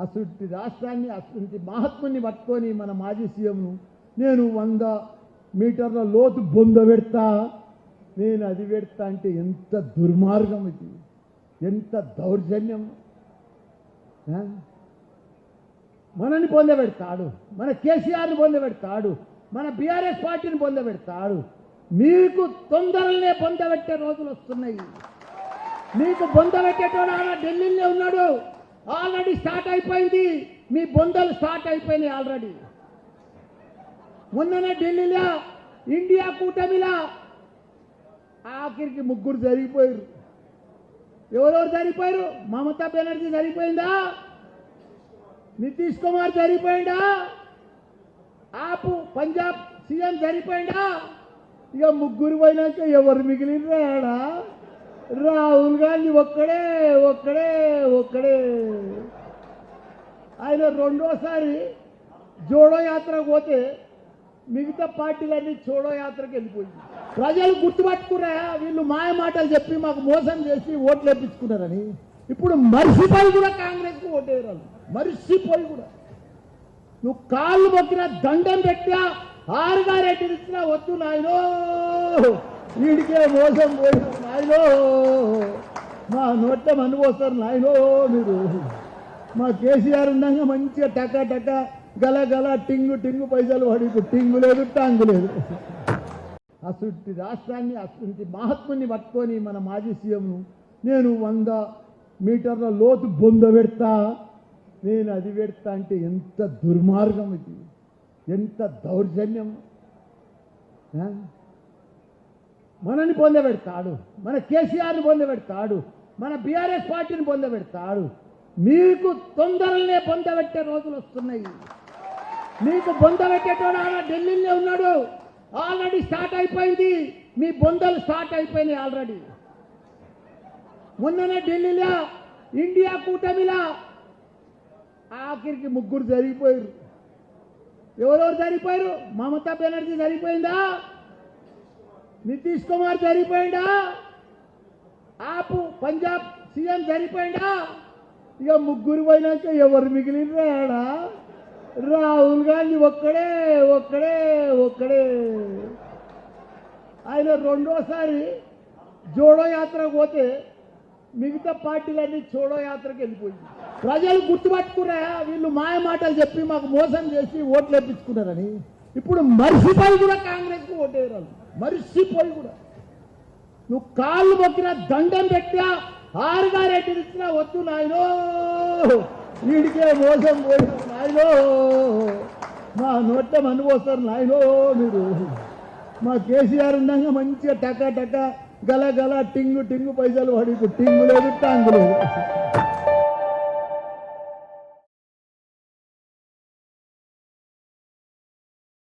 అసలు రాష్ట్రాన్ని అసలు మహాత్ముని పట్టుకొని మన మాజీ సీఎంను నేను వంద మీటర్ల లోతు బొంద పెడతా నేను అది పెడతా అంటే ఎంత దుర్మార్గం ఇది? ఎంత దౌర్జన్యం? మనని పొందబెడతాడు మన కేసీఆర్ని పొందబెడతాడు మన బీఆర్ఎస్ పార్టీని పొందబెడతాడు మీకు తొందరలనే పొందబెట్టే రోజులు వస్తున్నాయి. మీకు బొందబెట్టేటోడు ఆడ ఢిల్లీలో ఉన్నాడు. ఆల్రెడీ స్టార్ట్ అయిపోయింది. మీ బొందలు స్టార్ట్ అయిపోయినాయి ఆల్రెడీ. మొన్ననే ఢిల్లీలో ఇండియా కూటమిలా ఆఖరికి ముగ్గురు జరిగిపోయారు. ఎవరెవరు జరిగిపోయారు? మమతా బెనర్జీ జరిగిపోయిందా? నితీష్ కుమార్ జరిగిపోయిందా? ఆపు పంజాబ్ సీఎం జరిగిపోయిందా? ఇక ముగ్గురు పోయినాక ఎవరు మిగిలినరా రాహుల్ గాంధీ ఒక్కడే ఒక్కడే ఒక్కడే. ఆయన రెండోసారి జోడో యాత్ర పోతే మిగతా పార్టీలన్నీ చోడో యాత్రకు వెళ్ళిపోయింది. ప్రజలు గుర్తుపట్టుకున్నా వీళ్ళు మాయ మాటలు చెప్పి మాకు మోసం చేసి ఓట్లు వేపించుకున్నారని. ఇప్పుడు మరిసిపోయి కూడా కాంగ్రెస్కి ఓటేయరు మరిసిపోయి కూడా. నువ్వు కాళ్ళు మొక్కిన దండం పెట్టినా ఆరుగా రెడ్డి ఇచ్చినా వద్దు నాయనో. వీడికే మోసం పోయిన నాయనో! మా నోట్ల మన్ను పోస్తారు నాయనో! మీరు మా కేసీఆర్ ఉండగా మంచిగా టక టక గల గల టింగు టింగు పైసలు పడి ఇప్పుడు టింగు లేదు టాంగు లేదు. అసలు రాష్ట్రాన్ని అసలు మహాత్ముని పట్టుకొని మన మాజీ సీఎంను నేను వంద మీటర్ల లోతు బొంద పెడతా. నేను అది పెడతా అంటే ఎంత దుర్మార్గం ఇది? ఎంత దౌర్జన్యం? మనని పొందబెడతాడు మన కేసీఆర్ని పొందబెడతాడు మన బీఆర్ఎస్ పార్టీని పొందబెడతాడు మీకు తొందరలనే పొందబెట్టే రోజులు వస్తున్నాయి. మీకు బొందబెట్టేటోడు ఆయన ఢిల్లీలో ఉన్నాడు. ఆల్రెడీ స్టార్ట్ అయిపోయింది. మీ బొందలు స్టార్ట్ అయిపోయినాయి ఆల్రెడీ. మొన్ననే ఢిల్లీలో ఇండియా కూటమిలా ఆఖరికి ముగ్గురు జరిగిపోయారు. ఎవరెవరు జరిగిపోయారు? మమతా బెనర్జీ జరిగిపోయిందా? నితీష్ కుమార్ జరిగిపోయిందా? ఆపు పంజాబ్ సీఎం జరిగిపోయిందా? ఇక ముగ్గురు పోయినాక ఎవరు మిగిలినరాడా రాహుల్ గాంధీ ఒక్కడే ఒక్కడే ఒక్కడే. ఆయన రెండోసారి జోడో యాత్రకు పోతే మిగతా పార్టీలన్నీ చోడో యాత్రకు వెళ్ళిపోయింది. ప్రజలు గుర్తుపట్టుకున్నా వీళ్ళు మాయ మాటలు చెప్పి మాకు మోసం చేసి ఓట్లు వేపించుకున్నారని. ఇప్పుడు మర్చిపోయి కూడా కాంగ్రెస్కి ఓటేయరు మరిసిపోయి కూడా. నువ్వు కాళ్ళు మొక్కిన దండం పెట్టినా ఆరుగారెడ్డి ఇచ్చినా వద్దు నాయనో. వీడికే మోసం పోయి నాయనో. మా నోట్ల మన్ను పోస్తారు నాయనో మీరు. మా కేసీఆర్ ఉండగా మంచిగా టక టక గల గల టింగు టింగు పైసలు పడి టింగు లేదు టాంగు లేదు.